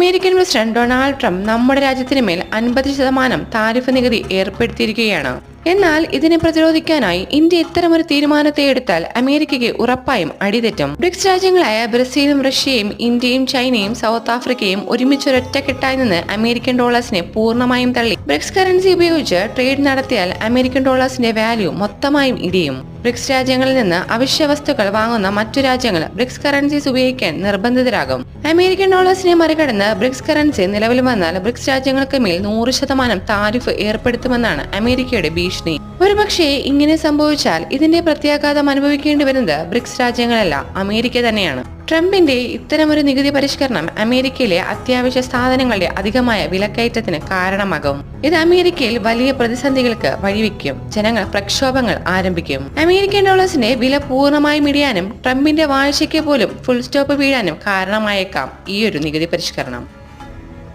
American president Donald Trump നമ്മുടെ രാജ്യത്തിന് മേൽ അൻപത് ശതമാനം താരിഫ് നികുതി ഏർപ്പെടുത്തിയിരിക്കുകയാണ്. എന്നാൽ ഇതിനെ പ്രതിരോധിക്കാനായി ഇന്ത്യ ഇത്തരമൊരു തീരുമാനത്തെ എടുത്താൽ അമേരിക്കയ്ക്ക് ഉറപ്പായും അടിതെറ്റും. ബ്രിക്സ് രാജ്യങ്ങളായ ബ്രസീലും റഷ്യയും ഇന്ത്യയും ചൈനയും സൗത്ത് ആഫ്രിക്കയും ഒരുമിച്ച് ഒരുമിച്ചൊരൊറ്റക്കെട്ടായി നിന്ന് അമേരിക്കൻ ഡോളേഴ്സിനെ പൂർണമായും തള്ളി. ബ്രിക്സ് കറൻസി ഉപയോഗിച്ച് ട്രേഡ് നടത്തിയാൽ അമേരിക്കൻ ഡോളേഴ്സിന്റെ വാല്യൂ മൊത്തമായും ഇടിയും. ബ്രിക്സ് രാജ്യങ്ങളിൽ നിന്ന് അവശ്യ വസ്തുക്കൾ വാങ്ങുന്ന മറ്റു രാജ്യങ്ങൾ ബ്രിക്സ് കറൻസീസ് ഉപയോഗിക്കാൻ നിർബന്ധിതരാകും. അമേരിക്കൻ ഡോളേഴ്സിനെ മറികടന്ന് ബ്രിക്സ് കറൻസി നിലവിൽ വന്നാൽ ബ്രിക്സ് രാജ്യങ്ങൾക്ക് മേൽ നൂറ് ശതമാനം താരിഫ് ഏർപ്പെടുത്തുമെന്നാണ് അമേരിക്കയുടെ ഭീഷണി. ഒരുപക്ഷെ ഇങ്ങനെ സംഭവിച്ചാൽ ഇതിന്റെ പ്രത്യാഘാതം അനുഭവിക്കേണ്ടി വരുന്നത് ബ്രിക്സ് രാജ്യങ്ങളല്ല അമേരിക്ക തന്നെയാണ്. ട്രംപിന്റെ ഇത്തരമൊരു നികുതി പരിഷ്കരണം അമേരിക്കയിലെ അത്യാവശ്യ സാധനങ്ങളുടെ അധികമായ വിലക്കയറ്റത്തിന് കാരണമാകും. ഇത് അമേരിക്കയിൽ വലിയ പ്രതിസന്ധികൾക്ക് വഴിവെക്കും. ജനങ്ങൾ പ്രക്ഷോഭങ്ങൾ ആരംഭിക്കും. അമേരിക്കൻ ഡോളേഴ്സിന്റെ വില പൂർണമായും ഇടിയാനും ട്രംപിന്റെ വാഴ്ചയ്ക്ക് പോലും ഫുൾ സ്റ്റോപ്പ് വീഴാനും കാരണമായേക്കാം ഈ ഒരു നികുതി പരിഷ്കരണം.